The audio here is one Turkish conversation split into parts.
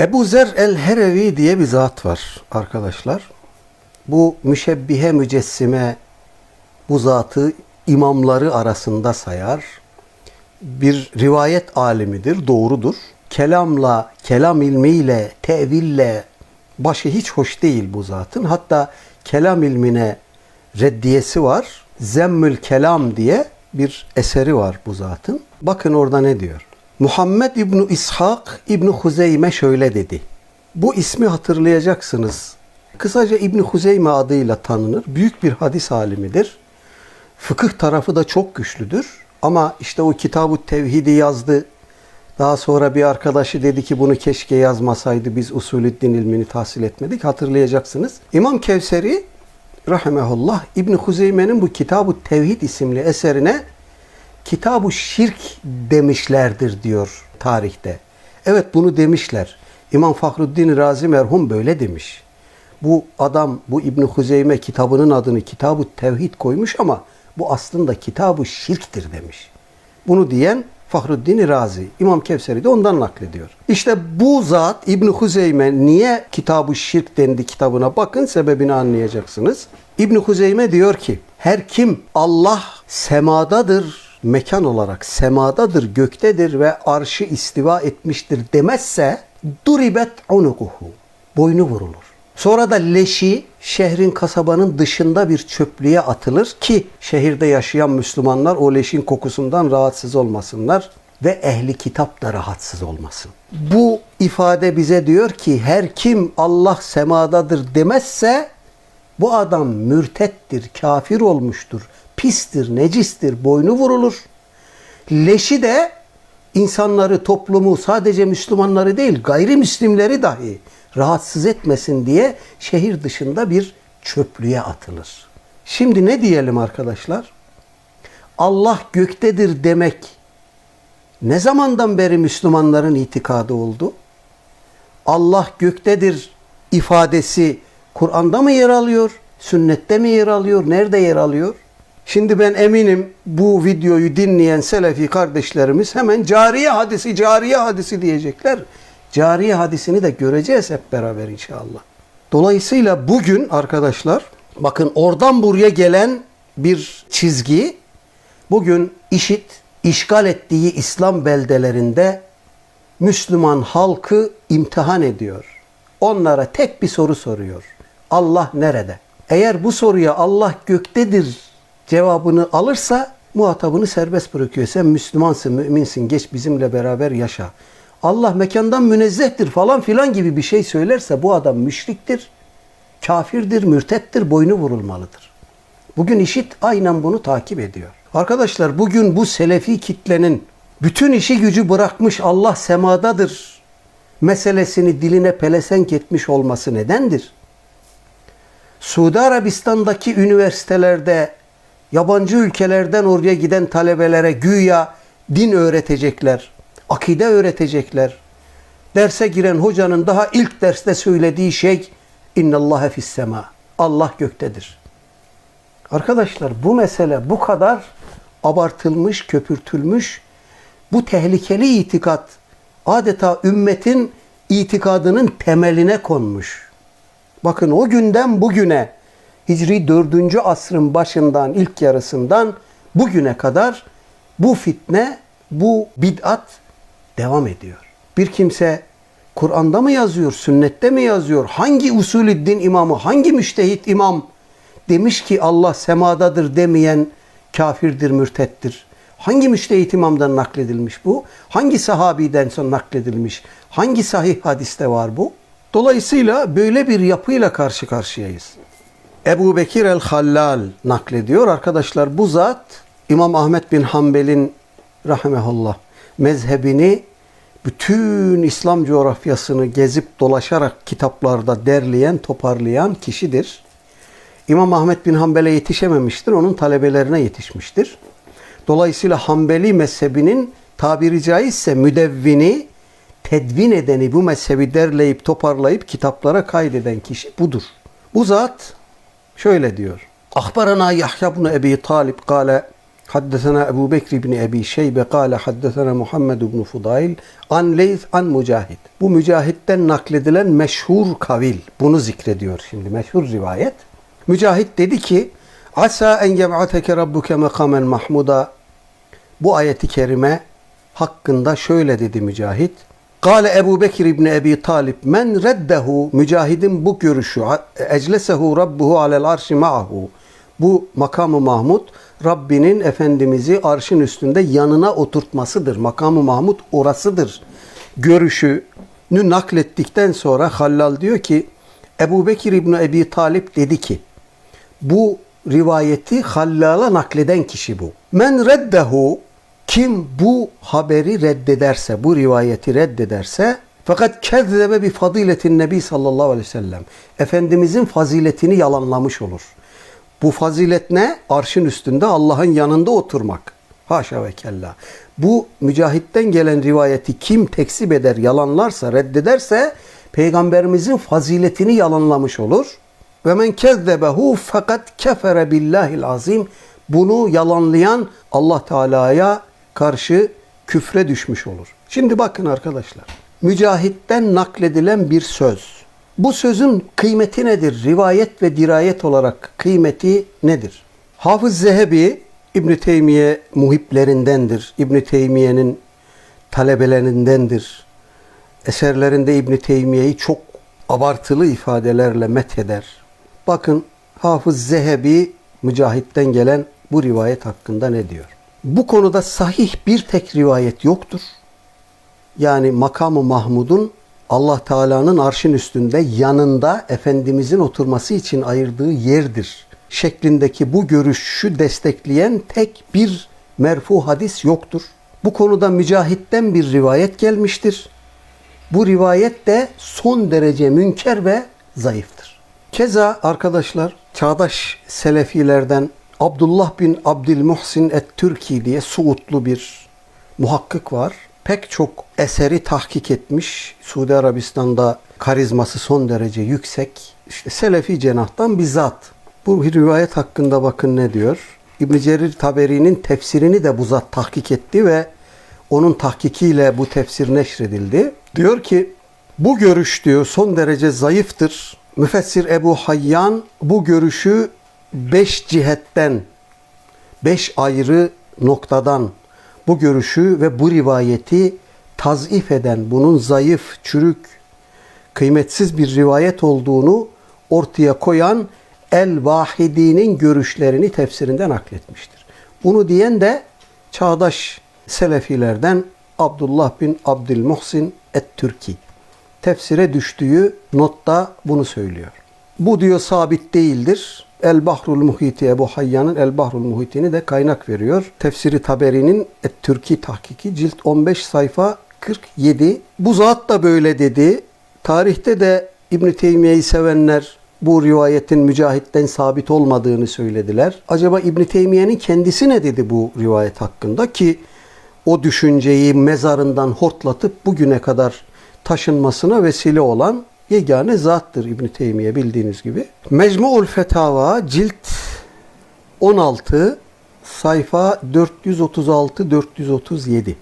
Ebu Zer el-Herevi diye bir zat var arkadaşlar. Bu müşebbihe mücessime bu zatı imamları arasında sayar. Bir rivayet alimidir, doğrudur. Kelamla, kelam ilmiyle, teville başı hiç hoş değil bu zatın. Hatta kelam ilmine reddiyesi var. Zemmül Kelam diye bir eseri var bu zatın. Bakın orada ne diyor. Muhammed İbni İshak İbni Huzeyme şöyle dedi. Bu ismi hatırlayacaksınız. Kısaca İbni Huzeyme adıyla tanınır. Büyük bir hadis alimidir. Fıkıh tarafı da çok güçlüdür. Ama işte o kitabı tevhidi yazdı. Daha sonra bir arkadaşı dedi ki bunu keşke yazmasaydı biz usulüddin ilmini tahsil etmedik. Hatırlayacaksınız. İmam Kevseri rahimehullah İbn Huzeyme'nin bu Kitab-ı Tevhid isimli eserine Kitab-ı Şirk demişlerdir diyor tarihte. Evet bunu demişler. İmam Fahruddin Razi merhum böyle demiş. Bu adam bu İbn Huzeyme kitabının adını Kitab-ı Tevhid koymuş ama bu aslında Kitab-ı Şirk'tir demiş. Bunu diyen Fahruddin Razi, İmam Kevseri de ondan naklediyor. İşte bu zat İbn Huzeyme niye Kitab-ı Şirk dendi kitabına bakın sebebini anlayacaksınız. İbn Huzeyme diyor ki her kim Allah semadadır mekan olarak semadadır, göktedir ve arşı istiva etmiştir demezse duribet unukuhu. Boynu vurulur. Sonra da leşi şehrin kasabanın dışında bir çöplüğe atılır ki şehirde yaşayan Müslümanlar o leşin kokusundan rahatsız olmasınlar ve ehli kitap da rahatsız olmasın. Bu ifade bize diyor ki her kim Allah semadadır demezse bu adam mürtettir, kafir olmuştur, pistir, necistir, boynu vurulur. Leşi de insanları, toplumu, sadece Müslümanları değil, gayrimüslimleri dahi rahatsız etmesin diye şehir dışında bir çöplüğe atılır. Şimdi ne diyelim arkadaşlar? Allah göktedir demek ne zamandan beri Müslümanların itikadı oldu? Allah göktedir ifadesi Kur'an'da mı yer alıyor? Sünnette mi yer alıyor? Nerede yer alıyor? Şimdi ben eminim bu videoyu dinleyen Selefi kardeşlerimiz hemen cariye hadisi, cariye hadisi diyecekler. Cariye hadisini de göreceğiz hep beraber inşallah. Dolayısıyla bugün arkadaşlar bakın oradan buraya gelen bir çizgi bugün işit işgal ettiği İslam beldelerinde Müslüman halkı imtihan ediyor. Onlara tek bir soru soruyor. Allah nerede? Eğer bu soruya Allah göktedir cevabını alırsa muhatabını serbest bırakıyor. Sen Müslümansın, müminsin, geç bizimle beraber yaşa. Allah mekandan münezzehtir falan filan gibi bir şey söylerse bu adam müşriktir, kafirdir, mürtettir, boynu vurulmalıdır. Bugün işit aynen bunu takip ediyor. Arkadaşlar bugün bu selefi kitlenin bütün işi gücü bırakmış Allah semadadır meselesini diline pelesenk etmiş olması nedendir? Suudi Arabistan'daki üniversitelerde yabancı ülkelerden oraya giden talebelere güya din öğretecekler, akide öğretecekler. Derse giren hocanın daha ilk derste söylediği şey innallâhe fissema. Allah göktedir. Arkadaşlar bu mesele bu kadar abartılmış, köpürtülmüş, bu tehlikeli itikat adeta ümmetin itikadının temeline konmuş. Bakın o günden bugüne Hicri 4. asrın başından ilk yarısından bugüne kadar bu fitne, bu bid'at devam ediyor. Bir kimse Kur'an'da mı yazıyor, sünnette mi yazıyor? Hangi usulü din imamı, hangi müştehit imam demiş ki Allah semadadır demeyen kafirdir, mürtettir? Hangi müştehit imamdan nakledilmiş bu? Hangi sahabiden sonra nakledilmiş? Hangi sahih hadiste var bu? Dolayısıyla böyle bir yapıyla karşı karşıyayız. Ebu Bekir el-Hallal naklediyor. Arkadaşlar bu zat İmam Ahmet bin Hanbel'in rahmetullah mezhebini bütün İslam coğrafyasını gezip dolaşarak kitaplarda derleyen, toparlayan kişidir. İmam Ahmet bin Hanbel'e yetişememiştir, onun talebelerine yetişmiştir. Dolayısıyla Hanbeli mezhebinin tabiri caizse müdevvini, tedvin edeni bu mezhebi derleyip toparlayıp kitaplara kaydeden kişi budur. Bu zat Şöyle diyor. Ahbarana Yahya bin Ebi Talib kale Haddesena Ebu Bekr bin Ebi Şeybe kale haddesena Muhammed bin Fudail an Leys an Mücahit. Bu Mücahit'ten nakledilen meşhur kavil. Bunu zikrediyor şimdi meşhur rivayet. Mücahit dedi ki Asa en yeb'ateke rabbuke mekamen mahmuda. Bu ayeti kerime hakkında şöyle dedi Mücahit. Kale Ebu Bekir İbni Ebi Talib men reddehu mücahidin bu görüşü eclesehu rabbuhu alel arşi ma'ahu. Bu makamı Mahmud Rabbinin Efendimiz'i arşın üstünde yanına oturtmasıdır. Makamı Mahmud orasıdır. Görüşünü naklettikten sonra Hallal diyor ki Ebu Bekir İbni Ebi Talib dedi ki bu rivayeti Hallal'a nakleden kişi bu. Men reddehu kim bu haberi reddederse, bu rivayeti reddederse fakat kezzebe bi faziletin nebi sallallahu aleyhi ve sellem. Efendimizin faziletini yalanlamış olur. Bu fazilet ne? Arşın üstünde Allah'ın yanında oturmak. Haşa ve kella. Bu mücahitten gelen rivayeti kim tekzip eder, yalanlarsa, reddederse peygamberimizin faziletini yalanlamış olur. Ve men kezzebehu fakat kefere billahil azim. Bunu yalanlayan Allah Teala'ya karşı küfre düşmüş olur. Şimdi bakın arkadaşlar. Mücahitten nakledilen bir söz. Bu sözün kıymeti nedir? Rivayet ve dirayet olarak kıymeti nedir? Hafız Zehebi İbn Teymiye muhiplerindendir. İbn Teymiye'nin talebelerindendir. Eserlerinde İbn Teymiye'yi çok abartılı ifadelerle metheder. Bakın Hafız Zehebi Mücahit'ten gelen bu rivayet hakkında ne diyor? Bu konuda sahih bir tek rivayet yoktur. Yani makamı Mahmud'un Allah Teala'nın arşın üstünde yanında Efendimizin oturması için ayırdığı yerdir. Şeklindeki bu görüşü destekleyen tek bir merfu hadis yoktur. Bu konuda mücahitten bir rivayet gelmiştir. Bu rivayet de son derece münker ve zayıftır. Keza arkadaşlar çağdaş selefilerden Abdullah bin Abdülmuhsin et-Türki diye Suudlu bir muhakkık var. Pek çok eseri tahkik etmiş. Suudi Arabistan'da karizması son derece yüksek. İşte Selefi cenahtan bizzat. Bu rivayet hakkında bakın ne diyor. İbn Cerir Taberi'nin tefsirini de bu zat tahkik etti ve onun tahkikiyle bu tefsir neşredildi. Diyor ki bu görüş diyor son derece zayıftır. Müfessir Ebu Hayyan bu görüşü beş cihetten, beş ayrı noktadan bu görüşü ve bu rivayeti tazif eden, bunun zayıf, çürük, kıymetsiz bir rivayet olduğunu ortaya koyan El-Vahidi'nin görüşlerini tefsirinde nakletmiştir. Bunu diyen de çağdaş Selefilerden Abdullah bin Abdülmuhsin et-Türki. Tefsire düştüğü notta bunu söylüyor. Bu diyor sabit değildir. El Bahrul Muhiti Ebu Hayyan'ın El Bahrul Muhiti'ni de kaynak veriyor. Tefsiri Taberi'nin Et Türki tahkiki cilt 15 sayfa 47. Bu zat da böyle dedi. Tarihte de İbn Teymiye'yi sevenler bu rivayetin mücahitten sabit olmadığını söylediler. Acaba İbn Teymiye'nin kendisi ne dedi bu rivayet hakkında ki o düşünceyi mezarından hortlatıp bugüne kadar taşınmasına vesile olan yegane zattır İbn Teymiye bildiğiniz gibi. Mecmuul Fetava cilt 16 sayfa 436 437.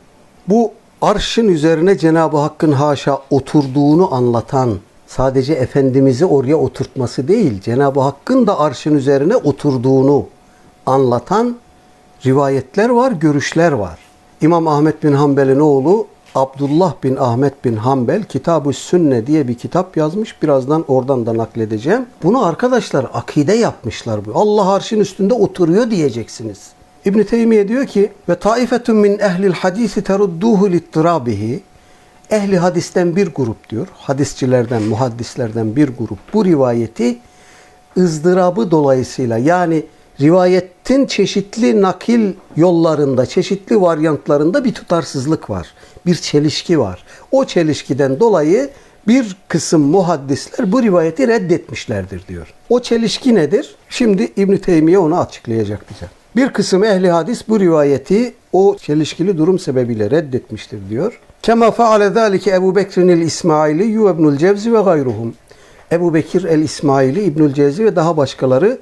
Bu arşın üzerine Cenab-ı Hakk'ın haşa oturduğunu anlatan sadece Efendimiz'i oraya oturtması değil, Cenab-ı Hakk'ın da arşın üzerine oturduğunu anlatan rivayetler var, görüşler var. İmam Ahmet bin Hanbel'in oğlu Abdullah bin Ahmet bin Hanbel Kitab-ı Sünne diye bir kitap yazmış. Birazdan oradan da nakledeceğim. Bunu arkadaşlar akide yapmışlar. bu. Allah arşın üstünde oturuyor diyeceksiniz. İbn Teymiye diyor ki ve taifetun min ehlil hadisi terudduhu littirabihi ehli hadisten bir grup diyor. Hadisçilerden, muhaddislerden bir grup bu rivayeti ızdırabı dolayısıyla yani rivayetin çeşitli nakil yollarında, çeşitli varyantlarında bir tutarsızlık var. Bir çelişki var. O çelişkiden dolayı bir kısım muhaddisler bu rivayeti reddetmişlerdir diyor. O çelişki nedir? Şimdi İbn Teymiye onu açıklayacak bize. Bir kısım ehli hadis bu rivayeti o çelişkili durum sebebiyle reddetmiştir diyor. Kema faale zalike Ebu Bekir'in el İsmaili ve Cevzi ve gayruhum. Ebu Bekir el İsmaili, İbnül Cevzi ve daha başkaları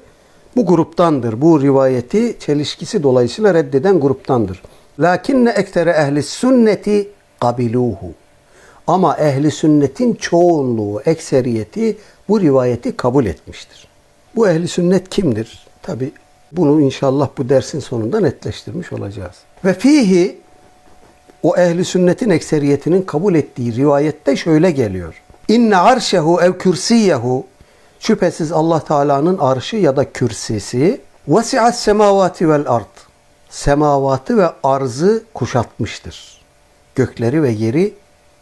Bu gruptandır. Bu rivayeti çelişkisi dolayısıyla reddeden gruptandır. Lakinne ektere ehli sünneti kabiluhu. Ama ehli sünnetin çoğunluğu, ekseriyeti bu rivayeti kabul etmiştir. Bu ehli sünnet kimdir? Tabi bunu inşallah bu dersin sonunda netleştirmiş olacağız. Ve fihi o ehli sünnetin ekseriyetinin kabul ettiği rivayette şöyle geliyor. İnne arşehu ev kürsiyehu şüphesiz Allah Teala'nın arşı ya da kürsisi vesi'at semavati vel ard semavatı ve arzı kuşatmıştır. Gökleri ve yeri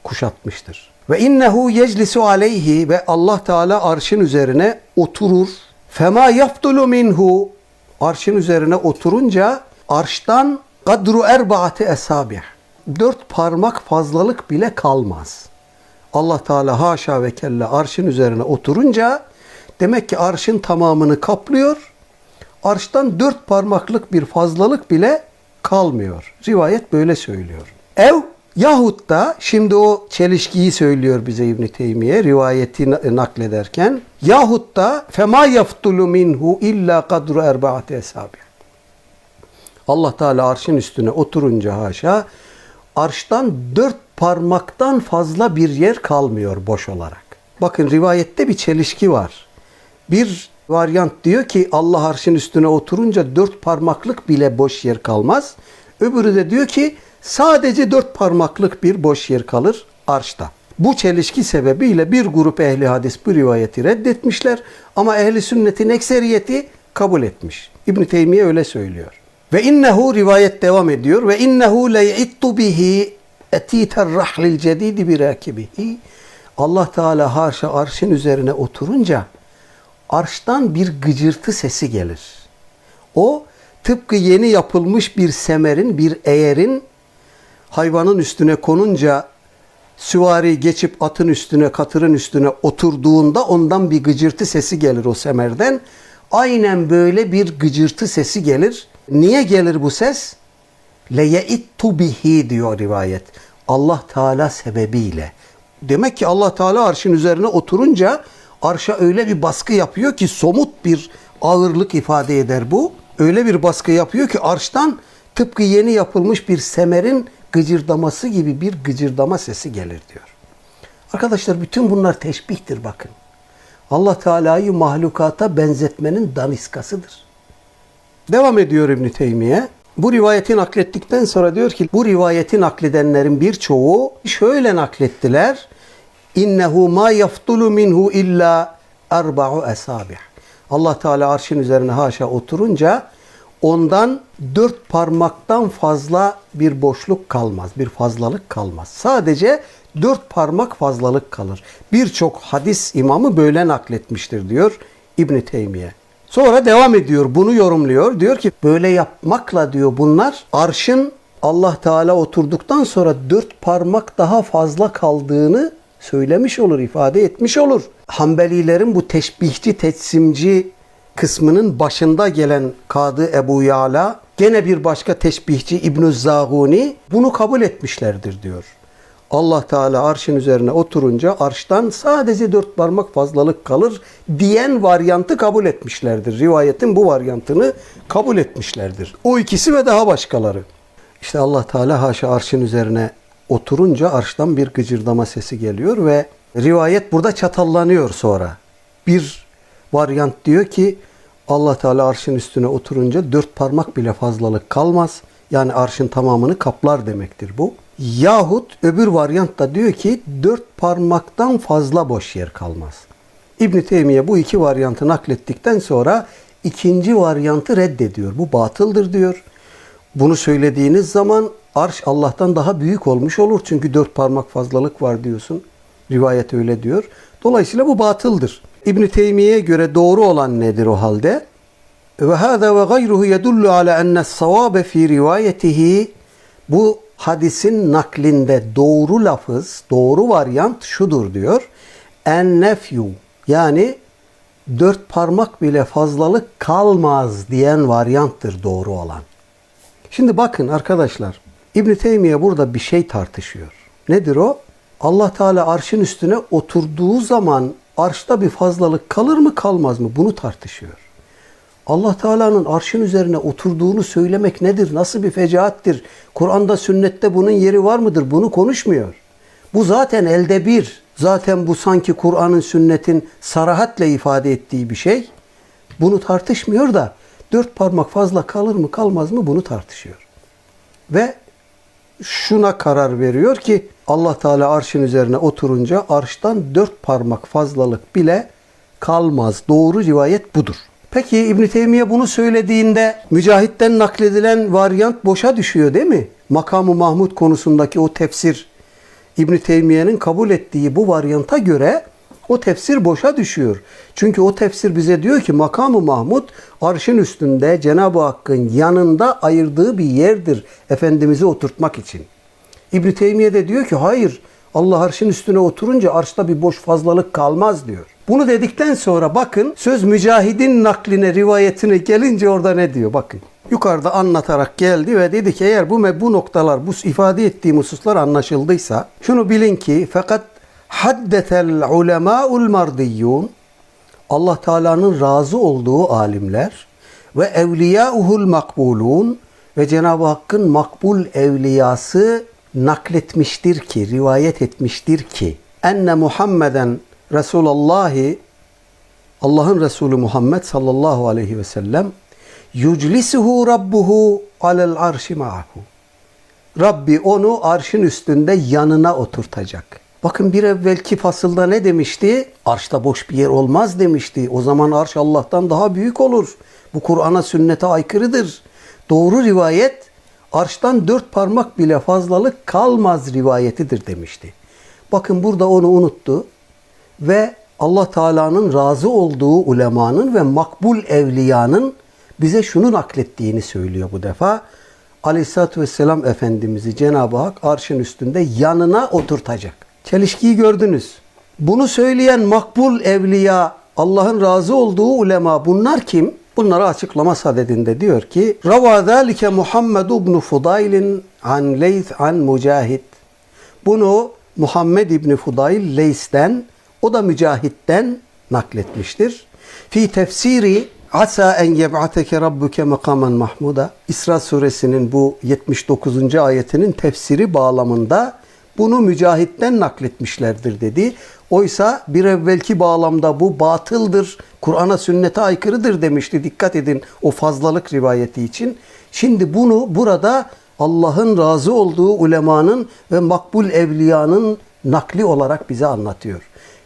kuşatmıştır. Ve innehu yeclisu aleyhi ve Allah Teala arşın üzerine oturur. Fema yaftulu minhu arşın üzerine oturunca arştan kadru erbaati esabih dört parmak fazlalık bile kalmaz. Allah Teala haşa ve kella arşın üzerine oturunca demek ki arşın tamamını kaplıyor. Arştan dört parmaklık bir fazlalık bile kalmıyor. Rivayet böyle söylüyor. Ev yahut da şimdi o çelişkiyi söylüyor bize İbn Teymiye rivayeti naklederken yahut da fema yaftulu minhu illa kadru erbaati esabi. Allah Teala arşın üstüne oturunca haşa arştan dört parmaktan fazla bir yer kalmıyor boş olarak. Bakın rivayette bir çelişki var. Bir varyant diyor ki Allah arşın üstüne oturunca dört parmaklık bile boş yer kalmaz. Öbürü de diyor ki sadece dört parmaklık bir boş yer kalır arşta. Bu çelişki sebebiyle bir grup ehli hadis bu rivayeti reddetmişler ama ehli sünnetin ekseriyeti kabul etmiş. İbn Teymiye öyle söylüyor. Ve innehu rivayet devam ediyor ve innehu le yittu bihi etiter rahlil cedidi bi rakibihi. Allah Teala haşa arşın üzerine oturunca arştan bir gıcırtı sesi gelir. O tıpkı yeni yapılmış bir semerin, bir eğerin hayvanın üstüne konunca süvari geçip atın üstüne, katırın üstüne oturduğunda ondan bir gıcırtı sesi gelir o semerden. Aynen böyle bir gıcırtı sesi gelir. Niye gelir bu ses? Leyeittu bihi diyor rivayet. Allah Teala sebebiyle. Demek ki Allah Teala arşın üzerine oturunca arşa öyle bir baskı yapıyor ki somut bir ağırlık ifade eder bu. Öyle bir baskı yapıyor ki arştan tıpkı yeni yapılmış bir semerin gıcırdaması gibi bir gıcırdama sesi gelir diyor. Arkadaşlar bütün bunlar teşbihtir bakın. Allah Teala'yı mahlukata benzetmenin daniskasıdır. Devam ediyor İbn Teymiye. Bu rivayeti naklettikten sonra diyor ki bu rivayeti nakledenlerin birçoğu şöyle naklettiler. İnnehu ma yaftulu minhu illa erba'u esabih. Allah Teala arşın üzerine haşa oturunca ondan dört parmaktan fazla bir boşluk kalmaz, bir fazlalık kalmaz. Sadece dört parmak fazlalık kalır. Birçok hadis imamı böyle nakletmiştir diyor İbn Teymiye. Sonra devam ediyor, bunu yorumluyor. Diyor ki böyle yapmakla diyor bunlar arşın Allah Teala oturduktan sonra dört parmak daha fazla kaldığını söylemiş olur, ifade etmiş olur. Hanbelilerin bu teşbihçi, tetsimci kısmının başında gelen Kadı Ebu Yala, gene bir başka teşbihçi İbn-i Zaguni bunu kabul etmişlerdir diyor. Allah Teala arşın üzerine oturunca arştan sadece dört parmak fazlalık kalır diyen varyantı kabul etmişlerdir. Rivayetin bu varyantını kabul etmişlerdir. O ikisi ve daha başkaları. İşte Allah Teala haşa arşın üzerine oturunca arştan bir gıcırdama sesi geliyor ve rivayet burada çatallanıyor sonra. Bir varyant diyor ki Allah Teala arşın üstüne oturunca dört parmak bile fazlalık kalmaz. Yani arşın tamamını kaplar demektir bu. Yahut öbür varyant da diyor ki dört parmaktan fazla boş yer kalmaz. İbn Teymiye bu iki varyantı naklettikten sonra ikinci varyantı reddediyor. Bu batıldır diyor. Bunu söylediğiniz zaman arş Allah'tan daha büyük olmuş olur. Çünkü dört parmak fazlalık var diyorsun. Rivayet öyle diyor. Dolayısıyla bu batıldır. İbn Teymiye'ye göre doğru olan nedir o halde? Ve hâzâ ve gayruhu yedullu ala enne savabe fi rivayetihi bu hadisin naklinde doğru lafız, doğru varyant şudur diyor. En nefyu yani dört parmak bile fazlalık kalmaz diyen varyanttır doğru olan. Şimdi bakın arkadaşlar İbn Teymiye burada bir şey tartışıyor. Nedir o? Allah Teala arşın üstüne oturduğu zaman arşta bir fazlalık kalır mı kalmaz mı? Bunu tartışıyor. Allah Teala'nın arşın üzerine oturduğunu söylemek nedir? Nasıl bir fecaattir? Kur'an'da, sünnette bunun yeri var mıdır? Bunu konuşmuyor. Bu zaten elde bir. Zaten bu sanki Kur'an'ın, sünnetin sarahatle ifade ettiği bir şey. Bunu tartışmıyor da dört parmak fazla kalır mı kalmaz mı bunu tartışıyor. Ve şuna karar veriyor ki Allah Teala arşın üzerine oturunca arştan dört parmak fazlalık bile kalmaz. Doğru rivayet budur. Peki İbn Teymiye bunu söylediğinde Mücahit'ten nakledilen varyant boşa düşüyor değil mi? Makamı Mahmud konusundaki o tefsir İbn Teymiye'nin kabul ettiği bu varyanta göre o tefsir boşa düşüyor. Çünkü o tefsir bize diyor ki makamı Mahmud arşın üstünde Cenab-ı Hakk'ın yanında ayırdığı bir yerdir Efendimiz'i oturtmak için. İbn Teymiye de diyor ki hayır Allah arşın üstüne oturunca arşta bir boş fazlalık kalmaz diyor. Bunu dedikten sonra bakın söz mücahidin nakline rivayetine gelince orada ne diyor bakın. Yukarıda anlatarak geldi ve dedi ki eğer bu bu noktalar bu ifade ettiğim hususlar anlaşıldıysa şunu bilin ki fakat haddetel ulemâul mardiyyun Allah Teala'nın razı olduğu alimler ve evliyauhul makbulun ve Cenab-ı Hakk'ın makbul evliyası nakletmiştir ki, rivayet etmiştir ki enne Muhammeden Resulullahi Allah'ın Resulü Muhammed sallallahu aleyhi ve sellem yuclisuhu rabbuhu alel arşi ma'ahu. Rabbi onu arşın üstünde yanına oturtacak. Bakın bir evvelki fasılda ne demişti? Arşta boş bir yer olmaz demişti. O zaman arş Allah'tan daha büyük olur. Bu Kur'an'a sünnete aykırıdır. Doğru rivayet arştan dört parmak bile fazlalık kalmaz rivayetidir demişti. Bakın burada onu unuttu ve Allah Teala'nın razı olduğu ulemanın ve makbul evliyanın bize şunu naklettiğini söylüyor bu defa. Aleyhisselatü Vesselam Efendimiz'i Cenab-ı Hak arşın üstünde yanına oturtacak. Çelişkiyi gördünüz. Bunu söyleyen makbul evliya, Allah'ın razı olduğu ulema bunlar kim? Bunlara açıklama sadedinde diyor ki Rava zalike Muhammed ibn Fudail'in an Leyth an Mücahid. Bunu Muhammed İbni Fudail Leys'ten o da Mücahit'ten nakletmiştir. Fi tefsiri Asa en yeb'ateke rabbuke makaman mahmuda. İsra suresinin bu 79. ayetinin tefsiri bağlamında bunu mücahitten nakletmişlerdir dedi. Oysa bir evvelki bağlamda bu batıldır, Kur'an'a sünnete aykırıdır demişti. Dikkat edin o fazlalık rivayeti için. Şimdi bunu burada Allah'ın razı olduğu ulemanın ve makbul evliyanın nakli olarak bize anlatıyor.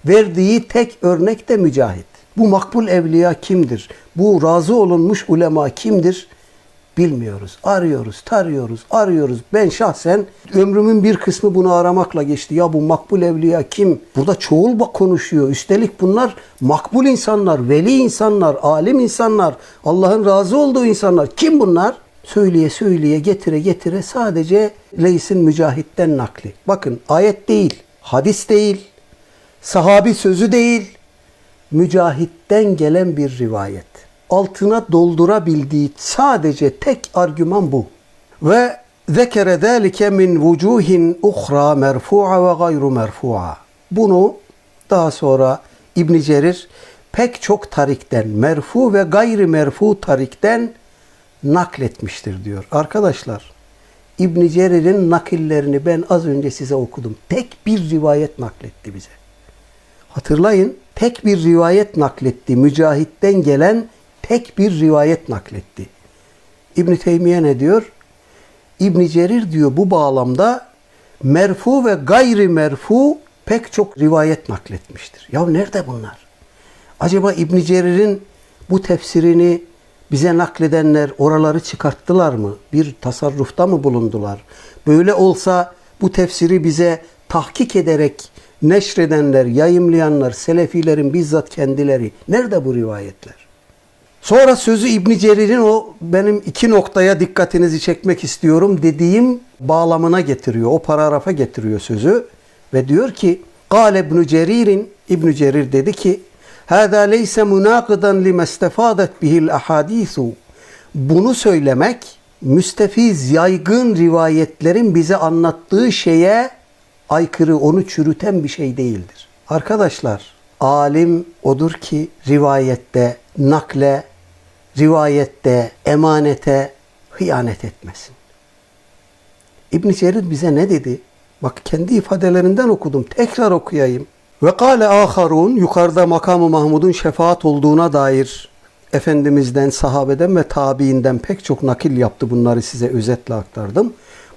Verdiği tek örnek de mücahit. Bu makbul evliya kimdir? Bu razı olunmuş ulema kimdir? Bilmiyoruz. Arıyoruz, tarıyoruz, arıyoruz. Ben şahsen ömrümün bir kısmı bunu aramakla geçti. Ya bu makbul evliya kim? Burada çoğul bak konuşuyor. Üstelik bunlar makbul insanlar, veli insanlar, alim insanlar, Allah'ın razı olduğu insanlar. Kim bunlar? Söyleye söyleye getire getire sadece Leys'in mücahitten nakli. Bakın ayet değil, hadis değil, sahabi sözü değil, mücahitten gelen bir rivayet. Altına doldurabildiği sadece tek argüman bu. Ve zekere zâlike min vucuhin uhra merfu'a ve gayru merfu'a. Bunu daha sonra İbn Cerir pek çok tarikten, merfu ve gayri merfu tarikten nakletmiştir diyor. Arkadaşlar İbn Cerir'in nakillerini ben az önce size okudum. Tek bir rivayet nakletti bize. Hatırlayın tek bir rivayet nakletti. Mücahitten gelen tek bir rivayet nakletti. İbn Teymiye ne diyor? İbn Cerir diyor bu bağlamda merfu ve gayri merfu pek çok rivayet nakletmiştir. Ya nerede bunlar? Acaba İbn Cerir'in bu tefsirini bize nakledenler oraları çıkarttılar mı? Bir tasarrufta mı bulundular? Böyle olsa bu tefsiri bize tahkik ederek neşredenler, yayımlayanlar, selefilerin bizzat kendileri. Nerede bu rivayetler? Sonra sözü İbn Cerir'in o benim iki noktaya dikkatinizi çekmek istiyorum dediğim bağlamına getiriyor. O paragrafa getiriyor sözü ve diyor ki Kale İbn Cerir'in İbn Cerir dedi ki Hâzâ leyse münâkıdan limestefâdet bihil ahadîsu Bunu söylemek müstefiz, yaygın rivayetlerin bize anlattığı şeye aykırı, onu çürüten bir şey değildir. Arkadaşlar, alim odur ki rivayette, nakle rivayette, emanete hıyanet etmesin. İbn Cerir bize ne dedi? Bak kendi ifadelerinden okudum. Tekrar okuyayım. Ve kâle âharun yukarıda makamı Mahmud'un şefaat olduğuna dair Efendimiz'den, sahabeden ve tabiinden pek çok nakil yaptı. Bunları size özetle aktardım.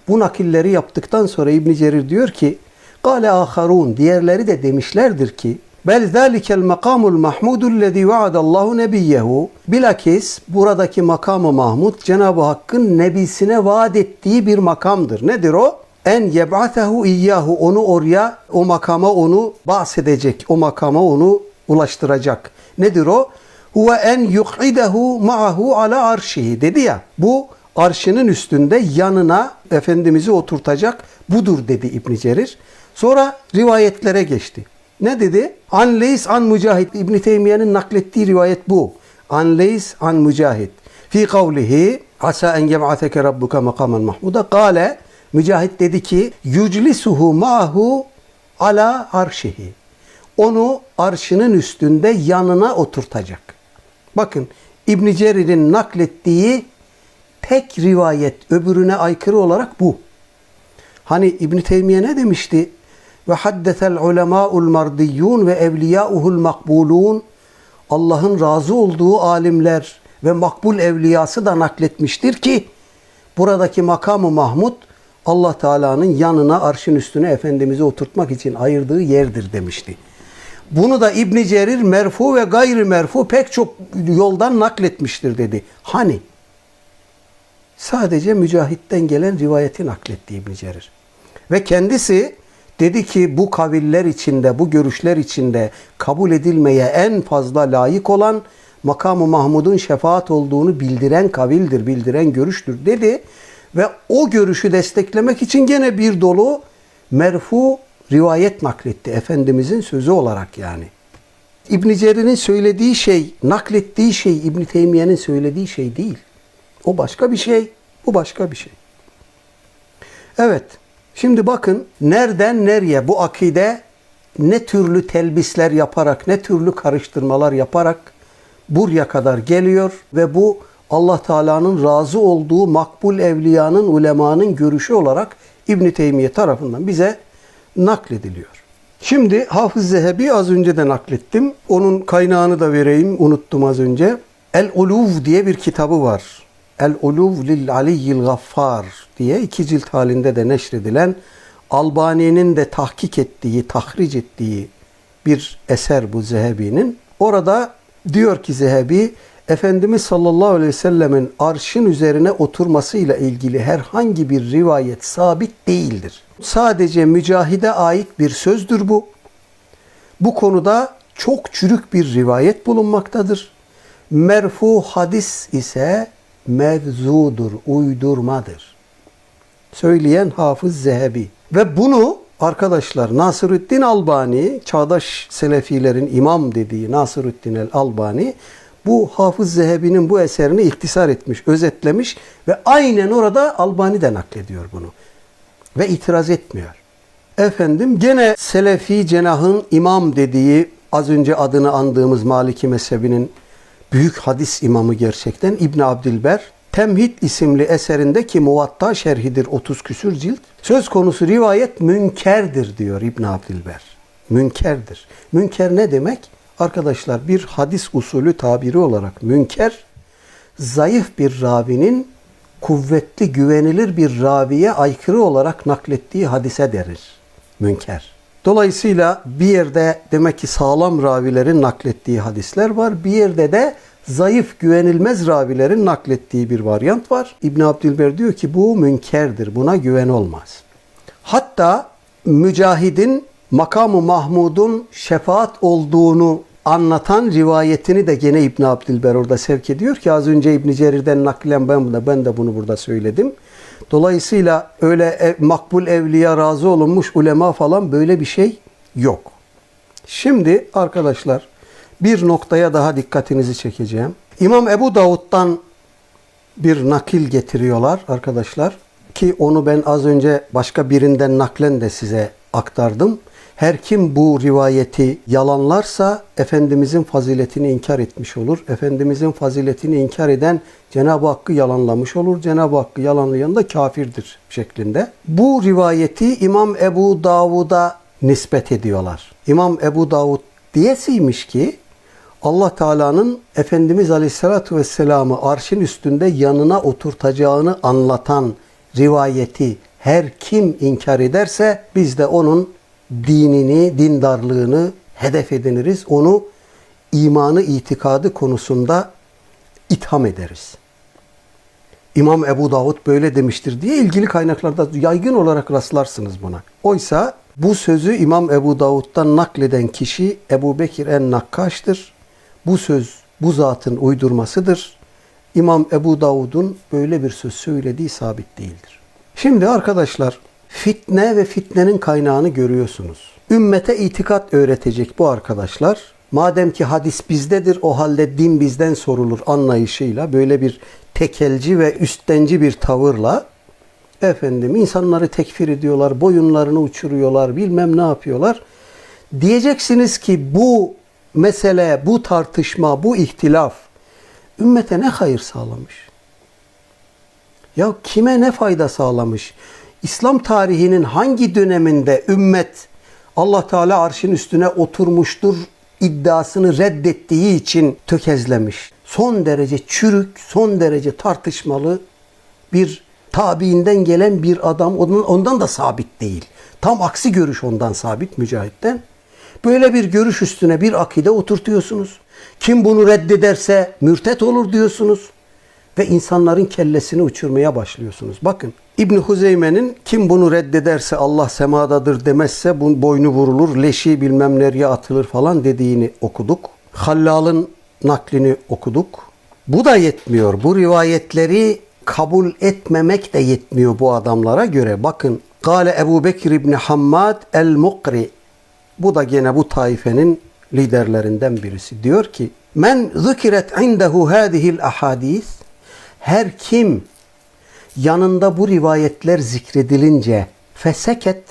Bu nakilleri yaptıktan sonra İbn Cerir diyor ki Kâle âharun diğerleri de demişlerdir ki Bel zâlikel makamul mahmudul lezî vaadallahu nebiyyehu Bilakis buradaki makamı Mahmud Cenab-ı Hakk'ın nebisine vaat ettiği bir makamdır. Nedir o? En yeb'atehu iyyahu onu oraya o makama onu bahsedecek. O makama onu ulaştıracak. Nedir o? Huve en yuk'idehu ma'ahu ala arşihi dedi ya. Bu arşının üstünde yanına Efendimiz'i oturtacak budur dedi İbn Cerir. Sonra rivayetlere geçti. Ne dedi? An Leys an Mücahit. İbn Teymiye'nin naklettiği rivayet bu. An Leys an Mücahit. Fi kavlihi asa en yeb'ateke rabbuka makamen mahmuda. Kale Mücahit dedi ki yüclisuhu ma'hu ala arşihi. Onu arşının üstünde yanına oturtacak. Bakın İbn Cerir'in naklettiği tek rivayet öbürüne aykırı olarak bu. Hani İbn Teymiye ne demişti? Ve haddetel ulemâul mardiyyun ve evliyâuhul makbulun Allah'ın razı olduğu alimler ve makbul evliyası da nakletmiştir ki buradaki makamı Mahmud Allah Teala'nın yanına arşın üstüne Efendimiz'i oturtmak için ayırdığı yerdir demişti. Bunu da İbn Cerir merfu ve gayri merfu pek çok yoldan nakletmiştir dedi. Hani? Sadece Mücahit'ten gelen rivayeti nakletti İbn Cerir. Ve kendisi dedi ki bu kaviller içinde, bu görüşler içinde kabul edilmeye en fazla layık olan makamı Mahmud'un şefaat olduğunu bildiren kavildir, bildiren görüştür dedi. Ve o görüşü desteklemek için gene bir dolu merfu rivayet nakletti. Efendimizin sözü olarak yani. İbn Cerir'in söylediği şey, naklettiği şey İbn Teymiye'nin söylediği şey değil. O başka bir şey, bu başka bir şey. Evet. Şimdi bakın nereden nereye bu akide ne türlü telbisler yaparak, ne türlü karıştırmalar yaparak buraya kadar geliyor ve bu Allah Teala'nın razı olduğu makbul evliyanın, ulemanın görüşü olarak İbn Teymiye tarafından bize naklediliyor. Şimdi Hafız Zehebi az önce de naklettim. Onun kaynağını da vereyim. Unuttum az önce. El Uluv diye bir kitabı var. El Uluv lil Aliyyil Gaffar diye iki cilt halinde de neşredilen Albani'nin de tahkik ettiği, tahric ettiği bir eser bu Zehebi'nin. Orada diyor ki Zehebi, Efendimiz sallallahu aleyhi ve sellemin arşın üzerine oturmasıyla ilgili herhangi bir rivayet sabit değildir. Sadece mücahide ait bir sözdür bu. Bu konuda çok çürük bir rivayet bulunmaktadır. Merfu hadis ise mevzudur, uydurmadır. Söyleyen Hafız Zehebi. Ve bunu arkadaşlar Nasırüddin Albani, çağdaş Selefilerin imam dediği Nasırüddin el Albani bu Hafız Zehebi'nin bu eserini iktisar etmiş, özetlemiş ve aynen orada Albani de naklediyor bunu. Ve itiraz etmiyor. Efendim gene Selefi cenahın imam dediği az önce adını andığımız Maliki mezhebinin büyük hadis imamı gerçekten İbn Abdilber Temhid isimli eserinde ki muvatta şerhidir 30 küsür cilt. Söz konusu rivayet münkerdir diyor İbn Abdilber. Münkerdir. Münker ne demek? Arkadaşlar bir hadis usulü tabiri olarak münker zayıf bir ravinin kuvvetli güvenilir bir raviye aykırı olarak naklettiği hadise derir. Münker. Dolayısıyla bir yerde demek ki sağlam ravilerin naklettiği hadisler var. Bir yerde de zayıf güvenilmez ravilerin naklettiği bir varyant var. İbn Abdülber diyor ki bu münkerdir. Buna güven olmaz. Hatta Mücahid'in makamı Mahmud'un şefaat olduğunu anlatan rivayetini de gene İbn Abdülber orada sevk ediyor ki az önce İbn Cerir'den naklen ben de ben de bunu burada söyledim. Dolayısıyla öyle ev, makbul evliya razı olunmuş ulema falan böyle bir şey yok. Şimdi arkadaşlar bir noktaya daha dikkatinizi çekeceğim. İmam Ebu Davud'dan bir nakil getiriyorlar arkadaşlar ki onu ben az önce başka birinden naklen de size aktardım. Her kim bu rivayeti yalanlarsa Efendimizin faziletini inkar etmiş olur. Efendimizin faziletini inkar eden Cenab-ı Hakk'ı yalanlamış olur. Cenab-ı Hakk'ı yalanlayan da kafirdir şeklinde. Bu rivayeti İmam Ebu Davud'a nispet ediyorlar. İmam Ebu Davud diyesiymiş ki Allah Teala'nın Efendimiz Aleyhisselatü Vesselam'ı arşın üstünde yanına oturtacağını anlatan rivayeti her kim inkar ederse biz de onun dinini, dindarlığını hedef ediniriz. Onu imanı, itikadı konusunda itham ederiz. İmam Ebu Davud böyle demiştir diye ilgili kaynaklarda yaygın olarak rastlarsınız buna. Oysa bu sözü İmam Ebu Davud'dan nakleden kişi Ebu Bekir en-Nakkaş'tır. Bu söz bu zatın uydurmasıdır. İmam Ebu Davud'un böyle bir söz söylediği sabit değildir. Şimdi arkadaşlar fitne ve fitnenin kaynağını görüyorsunuz. Ümmete itikat öğretecek bu arkadaşlar. Madem ki hadis bizdedir o halde din bizden sorulur anlayışıyla böyle bir tekelci ve üstenci bir tavırla efendim insanları tekfir ediyorlar, boyunlarını uçuruyorlar, bilmem ne yapıyorlar. Diyeceksiniz ki bu mesele, bu tartışma, bu ihtilaf ümmete ne hayır sağlamış? Ya kime ne fayda sağlamış? İslam tarihinin hangi döneminde ümmet Allah Teala arşın üstüne oturmuştur iddiasını reddettiği için tökezlemiş. Son derece çürük, son derece tartışmalı bir tabiinden gelen bir adam ondan, ondan da sabit değil. Tam aksi görüş ondan sabit mücahitten. Böyle bir görüş üstüne bir akide oturtuyorsunuz. Kim bunu reddederse mürtet olur diyorsunuz. Ve insanların kellesini uçurmaya başlıyorsunuz. Bakın İbn Huzeyme'nin kim bunu reddederse Allah semadadır demezse bu boynu vurulur, leşi bilmem nereye atılır falan dediğini okuduk. Hallal'ın naklini okuduk. Bu da yetmiyor. Bu rivayetleri kabul etmemek de yetmiyor bu adamlara göre. Bakın Gale Ebu Bekir İbni Hammad el-Mukri bu da gene bu taifenin liderlerinden birisi. Diyor ki Men zükiret indehu hadihil ahadis her kim yanında bu rivayetler zikredilince feseket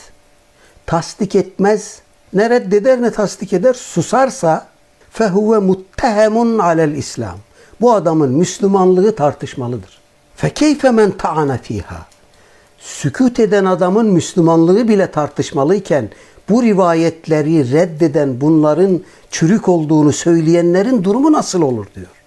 tasdik etmez ne reddeder ne tasdik eder susarsa fehuve muttehemun alel İslam. Bu adamın Müslümanlığı tartışmalıdır. Fekeyfe men ta'ana fiha. Sükut eden adamın Müslümanlığı bile tartışmalıyken bu rivayetleri reddeden bunların çürük olduğunu söyleyenlerin durumu nasıl olur diyor.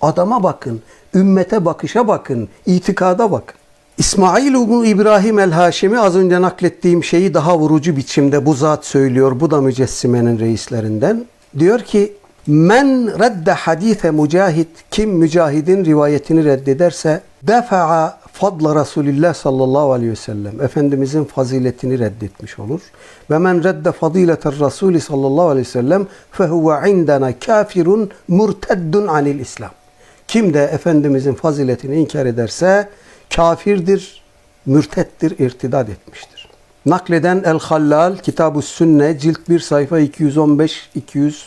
Adama bakın, ümmete bakışa bakın, itikada bakın. İsmail ibn İbrahim el-Haşimi az önce naklettiğim şeyi daha vurucu biçimde bu zat söylüyor. Bu da mücessimenin reislerinden. Diyor ki Men redde hadise mücahid kim mücahidin rivayetini reddederse defa'a fadla Resulillah sallallahu aleyhi ve sellem Efendimizin faziletini reddetmiş olur. Ve men redde fadileter Resulü sallallahu aleyhi ve sellem fehuve indena kafirun murteddun anil İslam. Kim de Efendimizin faziletini inkar ederse kafirdir, mürtettir, irtidad etmiştir. Nakleden El-Hallal, Kitab-ı Sünne, cilt 1 sayfa 215-217.